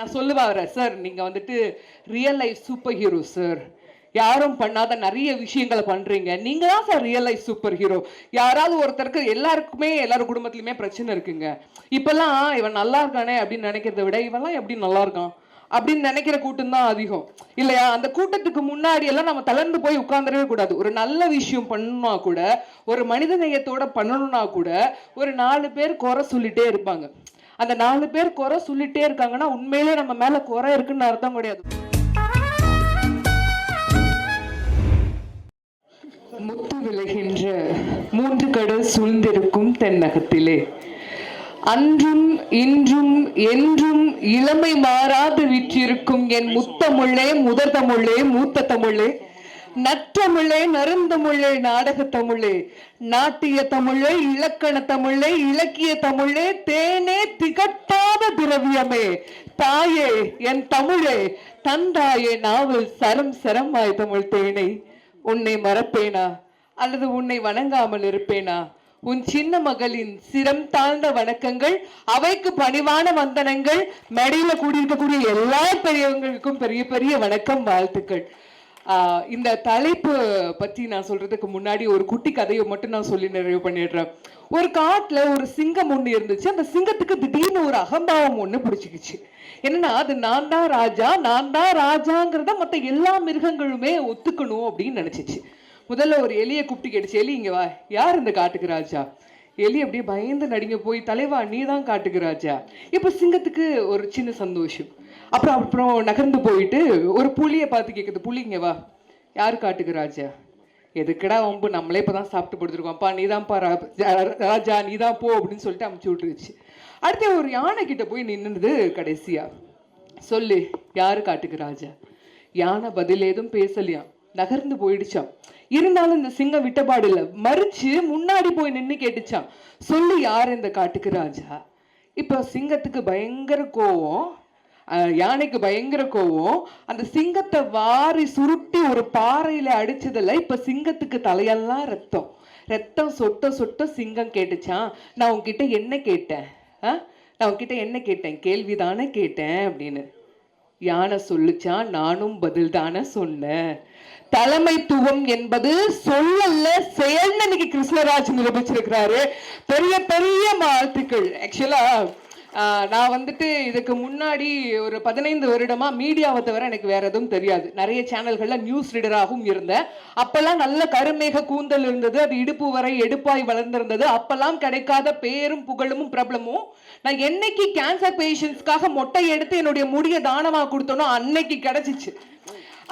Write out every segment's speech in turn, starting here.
நான் சொல்லுவா வரேன் சார் நீங்கள் வந்துட்டு real life super hero sir. யாரும் பண்ணாத நிறைய விஷயங்களை பண்றீங்க. நீங்க தான் sir real life super hero யாராவது ஒருத்தருக்கு எல்லாருக்குமே எல்லாரும் குடும்பத்துலயுமே பிரச்சனை இருக்குங்க. இப்பெல்லாம் இவன் நல்லா இருக்கானே அப்படின்னு நினைக்கிறத விட இவெல்லாம் எப்படி நல்லா இருக்கான்? அப்படின்னு நினைக்கிற கூட்டம் தான் அதிகம். இல்லையா? அந்த கூட்டத்துக்கு முன்னாடி எல்லாம் நம்ம தளர்ந்து போய் உட்கார்ந்துடவே கூடாது. ஒரு நல்ல விஷயம் பண்ணணும்னா கூட ஒரு மனித நேயத்தோட பண்ணணும்னா கூட ஒரு நாலு பேர் குறை சொல்லிட்டே இருப்பாங்க. அந்த நாலு பேர் குறை சொல்லிட்டே இருக்காங்கன்னா உண்மையிலே நம்ம மேல குறை இருக்குன்னு அர்த்தம் கிடையாது. முத்து விளைகின்ற மூன்று கடல் சூழ்ந்திருக்கும் தென்னகத்திலே. அன்றும் இன்றும் என்றும் இளமை மாறாது விற்றிருக்கும் என் முத்தமிழே முதல் தமிழே மூத்த தமிழே நற்றமிழே நருந்தமிழே நாடக தமிழே நாட்டிய தமிழே இலக்கண தமிழே இலக்கிய தமிழே தேனே திகட்டாத திரவியமே. தாயே என் தமிழே தந்தாயே நாவல் சரம் சரமாய் தமிழ் தேனை. உன்னை மறப்பேனா? அல்லது உன்னை வணங்காமல் இருப்பேனா? உன் சின்ன மகளின் சிரம் தாழ்ந்த வணக்கங்கள் அவைக்கு பணிவான வந்தனங்கள் மேடையில கூடியிருக்கக்கூடிய எல்லா பெரியவங்களுக்கும் பெரிய பெரிய வணக்கம் வாழ்த்துக்கள். இந்த தலைப்பு பத்தி நான் சொல்றதுக்கு முன்னாடி ஒரு குட்டி கதையை மட்டும் நான் சொல்லி நிறைவு பண்ணிடுறேன். ஒரு காட்டுல ஒரு சிங்கம் ஒண்ணு இருந்துச்சு. அந்த சிங்கத்துக்கு திடீர்னு ஒரு அகம்பாவம் ஒண்ணு பிடிச்சிக்கிச்சு. என்னன்னா அது நான் தான் ராஜா நான் தான் ராஜாங்கிறத மற்ற எல்லா மிருகங்களுமே ஒத்துக்கணும் அப்படின்னு நினச்சிச்சு. முதல்ல ஒரு எலியை கூப்பிட்டு கேட்டுச்சு எலி இங்கே வா. யார் இந்த காட்டுக்கு ராஜா? எலி அப்படியே பயந்து நடிங்க போய் தலைவா நீ தான் காட்டுக்கு ராஜா. இப்போ சிங்கத்துக்கு ஒரு சின்ன சந்தோஷம். அப்புறம் அப்புறம் நகர்ந்து போயிட்டு ஒரு புலியை பார்த்து கேட்குது புளிங்க வா. யார் காட்டுக்கு ராஜா? எதுக்கடா ஒம்பு நம்மளே இப்பதான் சாப்பிட்டு படுத்துருக்கோம்ப்பா நீ தான்ப்பா ராஜா நீ தான் போ அப்படின்னு சொல்லிட்டு அமுச்சு விட்டுருச்சு. அடுத்து ஒரு யானை கிட்ட போய் நின்றுது கடைசியா. சொல்லு யாரு காட்டுக்கு ராஜா? யானை பதில் ஏதும் பேசலையாம். நகர்ந்து போயிடுச்சாம். இருந்தாலும் இந்த சிங்கம் விட்டபாடு இல்லை மறிச்சு முன்னாடி போய் நின்று கேட்டுச்சான் சொல்லு யார் இந்த காட்டுக்கு ராஜா? இப்போ சிங்கத்துக்கு பயங்கர கோவம். யானைக்கு பயங்கர கோவம். அந்த சிங்கத்தை வாரி சுருட்டி ஒரு பாறையில அடிச்சதுல இப்ப சிங்கத்துக்கு தலையெல்லாம் ரத்தம். ரத்தம் சொட்ட சொட்ட சிங்கம் கேட்டுச்சான் நான் உங்ககிட்ட என்ன கேட்டேன்? ஆ? நான் உங்ககிட்ட என்ன கேட்டேன்? கேள்விதானே கேட்டேன் அப்படின்னு. யானை சொல்லுச்சான் நானும் பதில் தானே சொன்னேன். தலைமைத்துவம் என்பது சொல்லல்ல செயல்னு இன்னைக்கு கிருஷ்ணராஜ் நிரூபிச்சிருக்கிறாரு. பெரிய பெரிய வாழ்த்துக்கள். ஆக்சுவலா நான் வந்துட்டு இதுக்கு முன்னாடி ஒரு பதினைந்து வருடமா மீடியாவை தவிர எனக்கு வேற எதுவும் தெரியாது. நிறைய சேனல்கள்ல நியூஸ் ரீடராகவும் இருந்தேன். அப்பெல்லாம் நல்ல கருமேக கூந்தல் இருந்தது. அது இடுப்பு வரை எடுப்பாய் வளர்ந்திருந்தது. அப்பெல்லாம் கிடைக்காத பேரும் புகழும் பிரபலமும். நான் என்னைக்கு கேன்சர் பேஷண்ட்ஸ்க்காக மொட்டை எடுத்து என்னுடைய முடிய தானமாக கொடுத்தனோ அன்னைக்கு கிடைச்சிச்சு.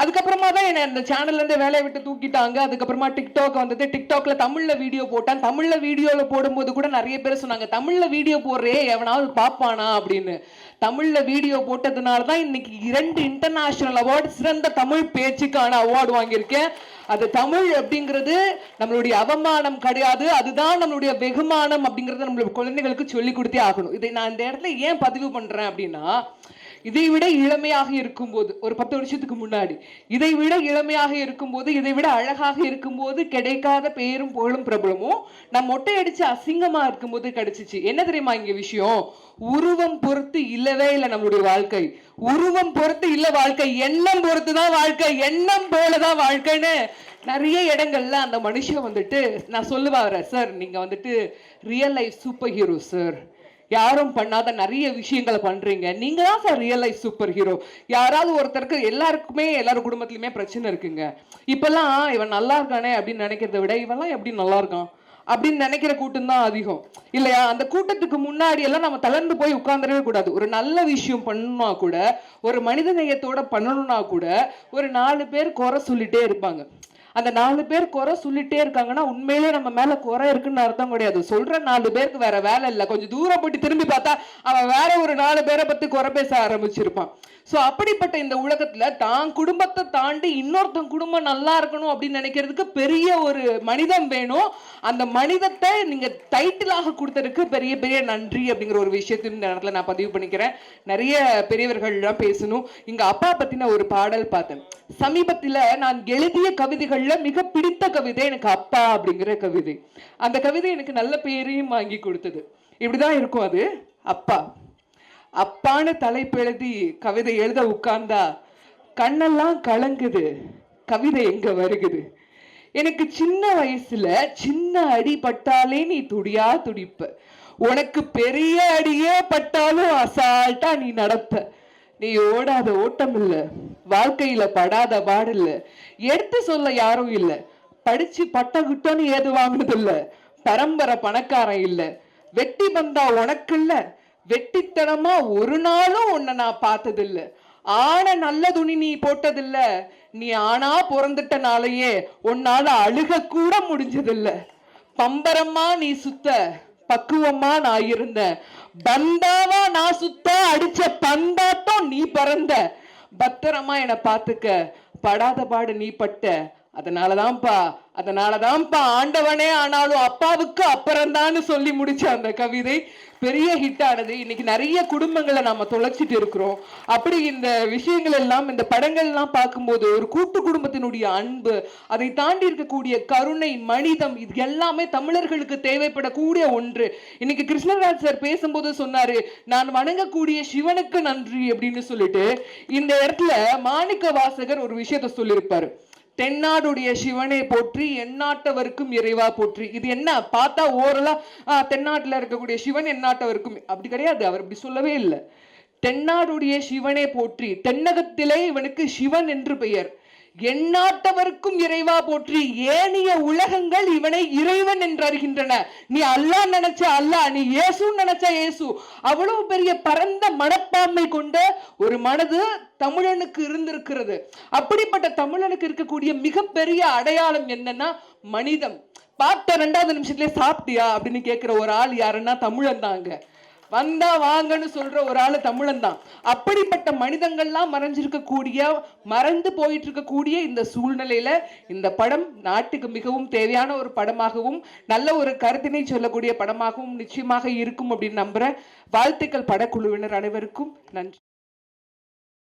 அதுக்கப்புறமா தான் என்னை அந்த சேனல்லேருந்து வேலையை விட்டு தூக்கிட்டாங்க. அதுக்கப்புறமா டிக்டாக் வந்தது. டிக்டாக்ல தமிழ்ல வீடியோ போட்டேன். தமிழ்ல வீடியோவில் போடும்போது கூட நிறைய பேர் சொன்னாங்க தமிழ்ல வீடியோ போடுறே எவனாவது பார்ப்பானா அப்படின்னு. தமிழ்ல வீடியோ போட்டதுனால தான் இன்னைக்கு இரண்டு இன்டர்நேஷனல் அவார்டு சிறந்த தமிழ் பேச்சுக்கான அவார்டு வாங்கியிருக்கேன். அது தமிழ் அப்படிங்கிறது நம்மளுடைய அவமானம் கிடையாது. அதுதான் நம்மளுடைய வெகுமானம் அப்படிங்கிறத நம்மளுடைய குழந்தைகளுக்கு சொல்லி கொடுத்தே ஆகணும். இதை நான் இந்த இடத்துல ஏன் பதிவு பண்ணுறேன் அப்படின்னா இதை விட இளமையாக இருக்கும்போது ஒரு பத்து வருஷத்துக்கு முன்னாடி இதை விட இளமையாக இருக்கும்போது இதை விட அழகாக இருக்கும்போது கிடைக்காத பேரும் புகழும் பிரபலமும் நான் மொட்டை அடிச்சு அசிங்கமா இருக்கும்போது கிடைச்சிச்சு. என்ன தெரியுமா இங்க விஷயம்? உருவம் பொறுத்து இல்லவே இல்லை நம்மளுடைய வாழ்க்கை. உருவம் பொறுத்து இல்ல வாழ்க்கை. எண்ணம் பொறுத்து தான் வாழ்க்கை. எண்ணம் போலதான் வாழ்க்கைன்னு நிறைய இடங்கள்ல அந்த மனுஷன் வந்துட்டு நான் சொல்லுவாரு சார் நீங்க வந்துட்டு real life super hero sir யாரும் பண்ணாத நிறைய விஷயங்களை பண்றீங்க. நீங்க தான் sir real life super hero யாராவது ஒருத்தருக்கு எல்லாருக்குமே எல்லாரும் குடும்பத்துலயுமே பிரச்சனை இருக்குங்க. இப்பெல்லாம் இவன் நல்லா இருக்கானே அப்படின்னு நினைக்கிறத விட இவெல்லாம் எப்படி நல்லா இருக்கான்? அப்படின்னு நினைக்கிற கூட்டம் தான் அதிகம். இல்லையா? அந்த கூட்டத்துக்கு முன்னாடி எல்லாம் நம்ம தளர்ந்து போய் உட்காந்துடவே கூடாது. ஒரு நல்ல விஷயம் பண்ணணும்னா கூட ஒரு மனித நேயத்தோட பண்ணணும்னா கூட ஒரு நாலு பேர் குறை சொல்லிட்டே இருப்பாங்க. அந்த நாலு பேர் குறை சொல்லிட்டே இருக்காங்கன்னா உண்மையிலே நம்ம மேல குறை இருக்குன்னு அர்த்தம் கிடையாது. சொல்ற நாலு பேருக்கு வேற வேலை இல்லை. கொஞ்சம் தூரம் போயிட்டு திரும்பி பார்த்தா அவன் வேற ஒரு நாலு பேரை பத்தி குறை பேச ஆரம்பிச்சிருப்பான். ஸோ அப்படிப்பட்ட இந்த உலகத்தில் தான் குடும்பத்தை தாண்டி இன்னொருத்தன் குடும்பம் நல்லா இருக்கணும் அப்படின்னு நினைக்கிறதுக்கு பெரிய ஒரு மனிதம் வேணும். அந்த மனிதத்தை நீங்கள் டைட்டிலாக கொடுத்ததுக்கு பெரிய பெரிய நன்றி அப்படிங்கிற ஒரு விஷயத்தையும் இந்த இடத்துல நான் பதிவு பண்ணிக்கிறேன். நிறைய பெரியவர்கள்லாம் பேசணும். இங்க அப்பா பற்றின ஒரு பாடல் பார்த்தேன். சமீபத்துல நான் எழுதிய கவிதைகளில் மிக பிடித்த கவிதை எனக்கு அப்பா அப்படிங்கிற கவிதை. அந்த கவிதை எனக்கு நல்ல பேரையும் வாங்கி கொடுத்தது. இப்படிதான் இருக்கும் அது. அப்பா. அப்பான தலைப்பு எழுதி கவிதை எழுத உட்கார்ந்தா கண்ணெல்லாம் கலங்குது கவிதை எங்க வருகுது? எனக்கு சின்ன வயசுல சின்ன அடி பட்டாலே நீ துடியா துடிப்ப. உனக்கு பெரிய அடியே பட்டாலும் அசால்ட்டா நீ நடப்ப. நீ ஓடாத ஓட்டம் இல்ல வாழ்க்கையில படாத பாடில்ல எடுத்து சொல்ல யாரும் இல்ல. படிச்சு பட்ட கிட்டோன்னு ஏது வாங்கினது இல்ல. பரம்பரை பணக்காரன் இல்ல. வெட்டி பந்தா உனக்கு இல்லை. வெட்டித்தனமா ஒரு நாளும் உன்னை நான் பார்த்ததில்ல. ஆன நல்ல துணி நீ போட்டதில்ல. நீ ஆனா பிறந்துட்டனாலயே உன்னால அழுக கூட முடிஞ்சதில்ல. பம்பரமா நீ சுத்த பக்குவமா நான் இருந்தேன் பந்தாவா நான் சுத்த அடிச்ச பந்தாட்டம் நீ பறந்த. பத்திரமா என்னை பார்த்துக்க. படாத பாடு நீ பட்ட. அதனாலதான்ப்பா அதனாலதான்ப்பா ஆண்டவனே ஆனாலும் அப்பாவுக்கு அப்புறம்தான்னு சொல்லி முடிச்ச அந்த கவிதை பெரிய ஹிட் ஆனது. இன்னைக்கு நிறைய குடும்பங்களை நாம தொலைச்சிட்டு இருக்கிறோம். அப்படி இந்த விஷயங்கள் எல்லாம் இந்த படங்கள் எல்லாம் பார்க்கும்போது ஒரு கூட்டு குடும்பத்தினுடைய அன்பு அதை தாண்டி இருக்கக்கூடிய கருணை மனிதம் இது எல்லாமே தமிழர்களுக்கு தேவைப்படக்கூடிய ஒன்று. இன்னைக்கு கிருஷ்ணராஜ் சார் பேசும்போது சொன்னாரு நான் வணங்கக்கூடிய சிவனுக்கு நன்றி அப்படின்னு சொல்லிட்டு. இந்த இடத்துல மாணிக்க வாசகர் ஒரு விஷயத்த சொல்லியிருப்பாரு. தென்னாடுடைய சிவனை போற்றி எந்நாட்டவருக்கும் இறைவா போற்றி. இது என்ன? பார்த்தா ஓரலா தென்னாட்டில் இருக்கக்கூடிய சிவன் எந்நாட்டவருக்கும். அப்படி கிடையாது. அவர் அப்படி சொல்லவே இல்லை. தென்னாடுடைய சிவனை போற்றி தென்னகத்திலே இவனுக்கு சிவன் என்று பெயர். எண்ணாட்டவர்க்கும் இறைவா போற்றி ஏனைய உலகங்கள் இவனை இறைவன் என்று அறிகின்றன. நீ அல்லாஹ் நினைச்ச அல்லாஹ் நீ இயேசுன்னு நினைச்ச இயேசு. அவ்வளவு பெரிய பரந்த மனப்பான்மை கொண்ட ஒரு மனது தமிழனுக்கு இருந்திருக்கிறது. அப்படிப்பட்ட தமிழனுக்கு இருக்கக்கூடிய மிகப்பெரிய அடையாளம் என்னன்னா மனிதம். பார்த்த ரெண்டாவது நிமிஷத்துலயே சாப்பிட்டியா அப்படின்னு கேட்கிற ஒரு ஆள் யாருன்னா தமிழன் தாங்க வந்தா வாங்கன்னு சொல்ற ஒரு ஆளு தமிழன் தான் அப்படிப்பட்ட மனிதங்கள்லாம் மறைஞ்சிருக்கக்கூடிய மறந்து போயிட்டு இருக்கக்கூடிய இந்த சூழ்நிலையில இந்த படம் நாட்டுக்கு மிகவும் தேவையான ஒரு படமாகவும் நல்ல ஒரு கருத்தினை சொல்லக்கூடிய படமாகவும் நிச்சயமாக இருக்கும் அப்படின்னு நம்புறேன் வாழ்த்துக்கள் படக்குழுவினர் அனைவருக்கும். நன்றி.